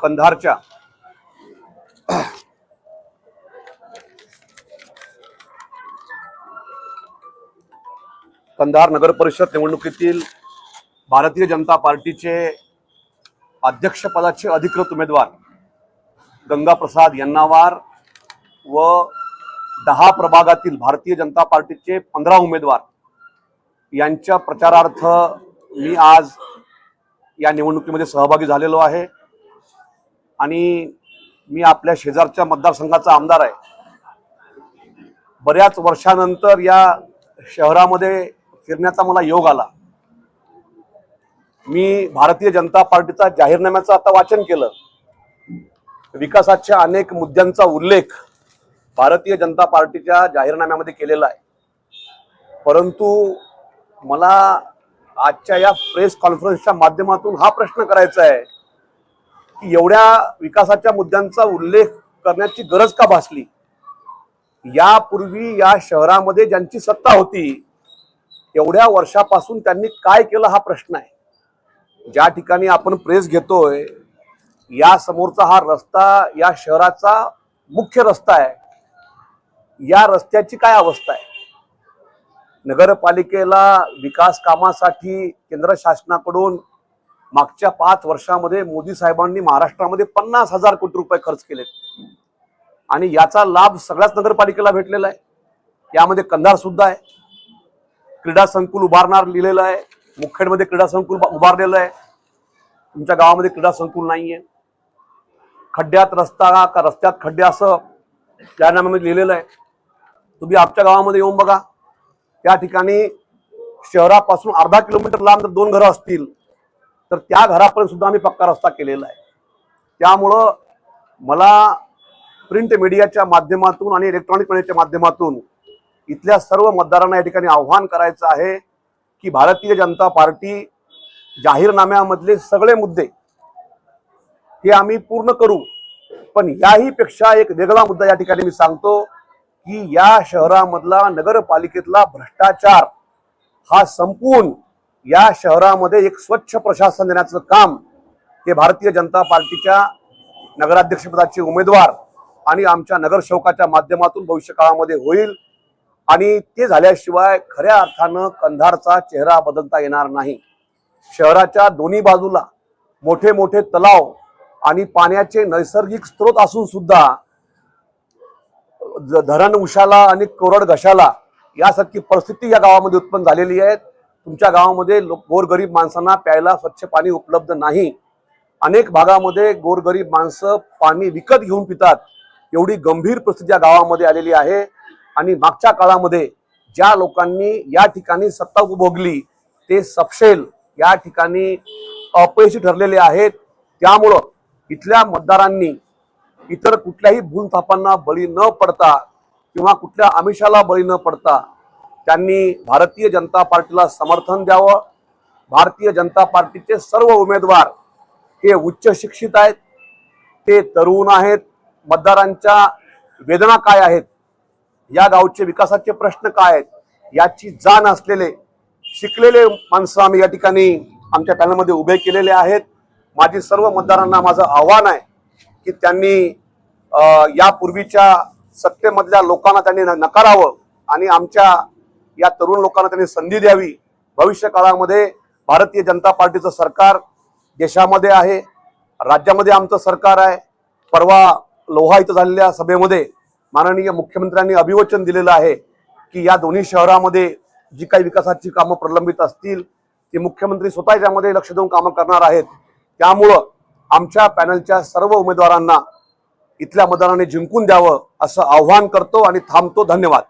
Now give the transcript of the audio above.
कंधारच्या. कंधार नगर परिषद निवडणुकीतील भारतीय जनता पार्टीचे अध्यक्षपदाचे अधिकृत उमेदवार गंगाप्रसाद यन्नावार व दहा प्रभागातील भारतीय जनता पार्टीचे पंधरा उमेदवार. यांच्या प्रचारार्थ मी आज या निवडणुकीमध्ये सहभागी झालेलो आहे. आणि मी आपल्या शेजारच्या मतदारसंघाचा आमदार आहे. बऱ्याच वर्षानंतर या शहरामध्ये फिरण्याचा मला योग आला. मी भारतीय जनता पार्टीचा जाहीरनाम्याचं आता वाचन केलं. विकासाच्या अनेक मुद्द्यांचा उल्लेख भारतीय जनता पार्टीच्या जाहीरनाम्यामध्ये केलेला आहे. परंतु मला आजच्या या प्रेस कॉन्फरन्सच्या माध्यमातून हा प्रश्न करायचा आहे. की एवढ्या विकासाच्या मुद्द्यांचा उल्लेख करण्याची गरज का भासली? यापूर्वी या शहरामध्ये ज्यांची सत्ता होती एवढ्या वर्षापासून त्यांनी काय केलं हा प्रश्न आहे. ज्या ठिकाणी आपण प्रेस घेतोय या समोरचा हा रस्ता या शहराचा मुख्य रस्ता आहे. या रस्त्याची काय अवस्था आहे? नगरपालिकेला विकास कामासाठी केंद्र शासनाकडून मागच्या पाच वर्षामध्ये मोदी साहेबांनी महाराष्ट्रामध्ये पन्नास हजार कोटी रुपये खर्च केलेत. आणि याचा लाभ सगळ्याच नगरपालिकेला भेटलेला आहे. यामध्ये कंधार सुद्धा आहे. क्रीडा संकुल उभारणार लिहिलेलं आहे. मुखेडमध्ये क्रीडा संकुल उभारलेलं आहे. तुमच्या गावामध्ये क्रीडा संकुल नाहीये. खड्ड्यात रस्ता का रस्त्यात खड्डे असं जाहीरनाम्यामध्ये लिहिलेलं आहे. तुम्ही आमच्या गावामध्ये येऊन बघा. त्या ठिकाणी शहरापासून अर्धा किलोमीटर लांब जर दोन घरं असतील तर त्या घरापर्यंत सुद्धा आम्ही पक्का रस्ता केलेला आहे. त्यामुळं मला प्रिंट मीडियाच्या माध्यमातून आणि इलेक्ट्रॉनिक मीडियाच्या माध्यमातून इथल्या सर्व मतदारांना या ठिकाणी आव्हान करायचं आहे की भारतीय जनता पार्टी जाहीरनाम्यामधले सगळे मुद्दे हे आम्ही पूर्ण करू. पण याही पेक्षा एक वेगळा मुद्दा या ठिकाणी मी सांगतो की या शहरामधला नगरपालिकेतला भ्रष्टाचार हा संपूर्ण या शहरामध्ये एक स्वच्छ प्रशासन देण्याचं काम हे भारतीय जनता पार्टीच्या नगराध्यक्षपदाचे उमेदवार आणि आमच्या नगरसेवकाच्या माध्यमातून भविष्य काळामध्ये होईल आणि ते झाल्याशिवाय खऱ्या अर्थानं कंधारचा चेहरा बदलता येणार नाही. शहराच्या दोन्ही बाजूला मोठे मोठे तलाव आणि पाण्याचे नैसर्गिक स्रोत असून सुद्धा धरण उशाला आणि कोरड घशाला यासारखी परिस्थिती या गावामध्ये उत्पन्न झालेली आहे. तुमच्या गावामध्ये गोरगरीब माणसांना प्यायला स्वच्छ पाणी उपलब्ध नाही. अनेक भागामध्ये गोरगरीब माणसं पाणी विकत घेऊन पितात. एवढी गंभीर परिस्थिती या गावामध्ये आलेली आहे. आणि मागच्या काळामध्ये ज्या लोकांनी या ठिकाणी सत्ता उपभोगली ते सपशेल या ठिकाणी अपयशी ठरलेले आहेत. त्यामुळं इथल्या मतदारांनी इतर कुठल्याही भूलथापांना बळी न पडता किंवा कुठल्या आमिषाला बळी न पडता त्यांनी भारतीय जनता पार्टीला समर्थन द्यावं. भारतीय जनता पार्टीचे सर्व उमेदवार हे उच्च शिक्षित आहेत. ते तरुण आहेत. मतदारांच्या वेदना काय आहेत? या गावचे विकासाचे प्रश्न काय आहेत? याची जाण असलेले शिकलेले माणसं आम्ही या ठिकाणी आमच्या पॅनलमध्ये उभे केलेले आहेत. माझी सर्व मतदारांना माझं आव्हान आहे की त्यांनी यापूर्वीच्या सत्तेमधल्या लोकांना त्यांनी न- नकारावं आणि आमच्या या तरुण लोकांना त्यांनी संधी द्यावी. भविष्य काळामध्ये भारतीय जनता पार्टीचं सरकार देशामध्ये आहे राज्यामध्ये आमचं सरकार आहे. परवा लोहा इथं झालेल्या सभेमध्ये माननीय मुख्यमंत्र्यांनी अभिवचन दिलेलं आहे की या दोन्ही शहरामध्ये जी काही विकासाची कामं प्रलंबित असतील ती मुख्यमंत्री स्वतः त्यामध्ये लक्ष देऊन कामं करणार आहेत. त्यामुळं आमच्या पॅनलच्या सर्व उमेदवारांना इथल्या मतदारांनी जिंकून द्यावं असं आव्हान करतो आणि थांबतो. धन्यवाद.